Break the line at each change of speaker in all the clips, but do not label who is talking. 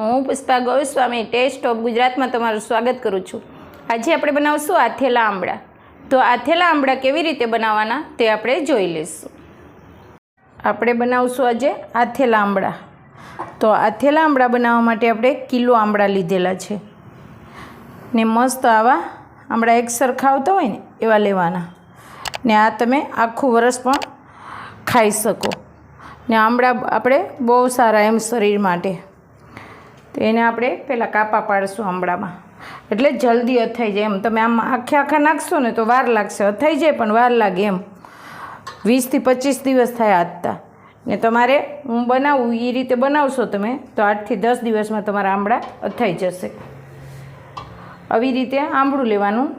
હું Pushpa Goswami test of ગુજરાતમાં તમારું સ્વાગત કરું છું. આજે આપણે બનાવશું આથેલા આંબળા. તો આથેલા આંબળા કેવી રીતે બનાવવાના તે આપણે જોઈ લઈશું. આપણે બનાવશું આજે આથેલા આંબળા. તો આથેલા આંબળા બનાવવા માટે આપણે કિલો આંબળા લીધેલા છે. ને મસ્ત આવા આંબળા એક સરખા આવતા હોય ને એવા લેવાના. ને આ તમે આખું વરસ પણ ખાઈ શકો. ને આંબળા આપણે બહુ સારા એમ શરીર માટે. તો એને આપણે પહેલાં કાપા પાડીશું આંબળામાં. એટલે જલ્દી અથાઈ જાય એમ. તમે આમ આખે આખા નાખશો ને તો વાર લાગશે. અથાઈ જાય પણ વાર લાગે એમ. વીસથી પચીસ દિવસ થાય આજતા ને તમારે હું બનાવું એ રીતે બનાવશો તમે, તો આઠથી દસ દિવસમાં તમારા આંબળા અથાઈ જશે. આવી રીતે આંબળું લેવાનું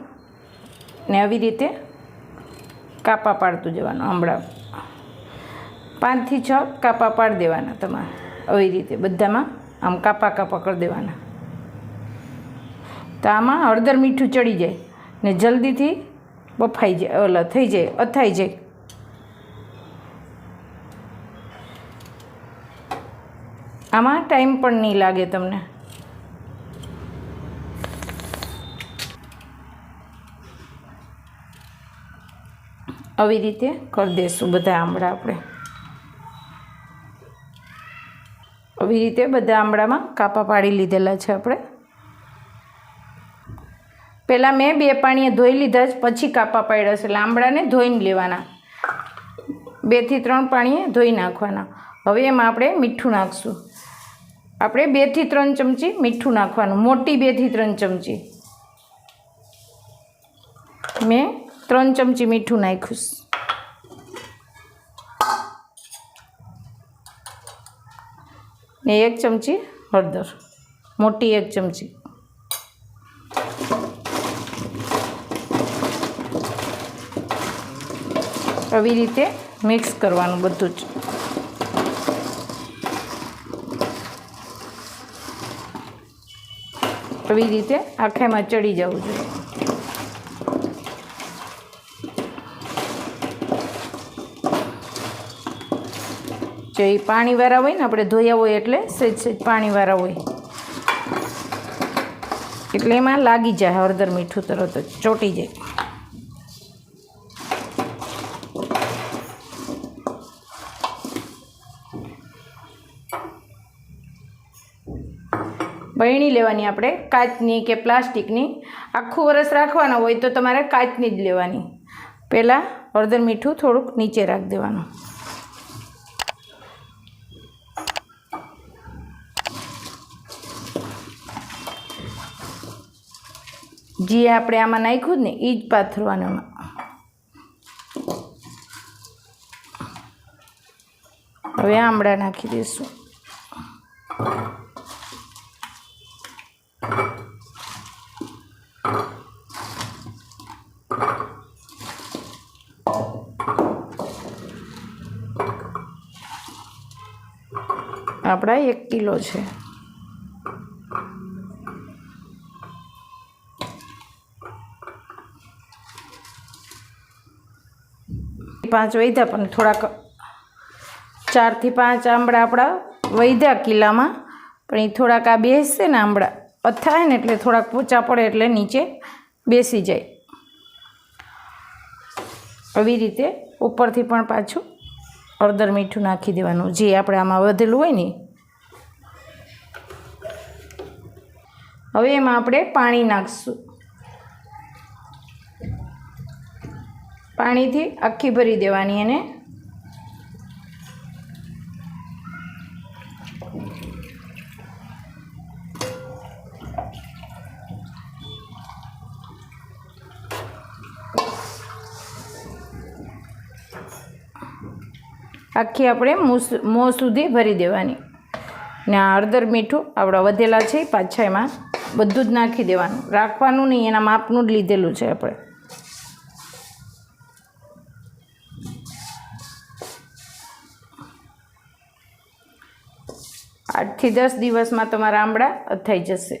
ને આવી રીતે કાપા પાડતું જવાનું આંબળા. પાંચથી છ કાપા પાડી દેવાના તમારે. આવી રીતે બધામાં આમ કાપા કાપા કરી દેવાના. તો આમાં હળદર મીઠું ચડી જાય ને જલ્દીથી બફાઈ જાય, ઓલા થઈ જાય, અથાઈ જાય. આમાં ટાઈમ પણ નહીં લાગે તમને. આવી રીતે કરી દઈશું બધા આંબળા આપણે. આવી રીતે બધા આંબળામાં કાપા પાડી લીધેલા છે આપણે. પહેલાં મેં બે પાણીએ ધોઈ લીધા જ, પછી કાપા પાડ્યા છે. એટલે આંબળાને ધોઈને લેવાના. બેથી ત્રણ પાણીએ ધોઈ નાખવાના. હવે એમાં આપણે મીઠું નાખશું. આપણે બેથી ત્રણ ચમચી મીઠું નાખવાનું. મોટી બેથી ત્રણ ચમચી. મેં ત્રણ ચમચી મીઠું નાખ્યું ને એક ચમચી હળદર, મોટી એક ચમચી. આવી રીતે મિક્સ કરવાનું બધું જ. આવી રીતે આખામાં ચડી જવું જોઈએ. જે એ પાણીવાળા હોય ને, આપણે ધોયા હોય એટલે સહેજ સહેજ પાણીવાળા હોય. એટલે એમાં લાગી જાય હળદર મીઠું તરત જ, ચોંટી જાય. બરણી લેવાની આપણે કાચની કે પ્લાસ્ટિકની. આખું વરસ રાખવાના હોય તો તમારે કાચની જ લેવાની. પહેલાં હળદર મીઠું થોડુંક નીચે રાખી દેવાનું. જે આપણે આમાં નાખ્યું ને એ જ પાથરવાનું. હવે આમળા નાખી દઈશું. આપણા એક કિલો છે. પાંચ વૈધા પણ થોડાક ચારથી પાંચ આંબળા આપણા વૈધા કિલ્લામાં. પણ એ થોડાક આ બેસશે ને આંબળા. અથાય ને એટલે થોડાક પોચા પડે એટલે નીચે બેસી જાય. આવી રીતે ઉપરથી પણ પાછું હળદર મીઠું નાખી દેવાનું. જે આપણે આમાં વધેલું હોય ને હવે એમાં આપણે પાણી નાખીશું. પાણીથી આખી ભરી દેવાની એને. આખી આપણે મોં સુધી ભરી દેવાની. ને આ હળદર મીઠું આપણા વધેલા છે, પાછા એમાં બધું જ નાખી દેવાનું. રાખવાનું નહીં, એના માપનું જ લીધેલું છે આપણે. આઠથી દસ દિવસમાં તમારા આંબળા અથાઈ જશે.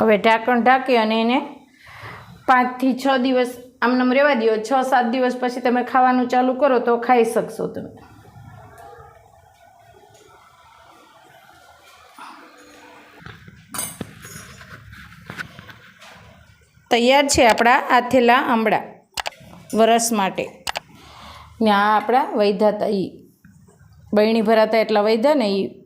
હવે ઢાંકણ ઢાંકી અને એને પાંચથી છ દિવસ આમનામ રહેવા દો છ, સાત દિવસ પછી તમે ખાવાનું ચાલુ કરો તો ખાઈ શકશો તમે. તૈયાર છે આપણા આથેલા આંબળા વરસ માટે. ને આ આપણા વૈધા હતા એ બહેણી ભરાતા એટલા વૈધા ને એ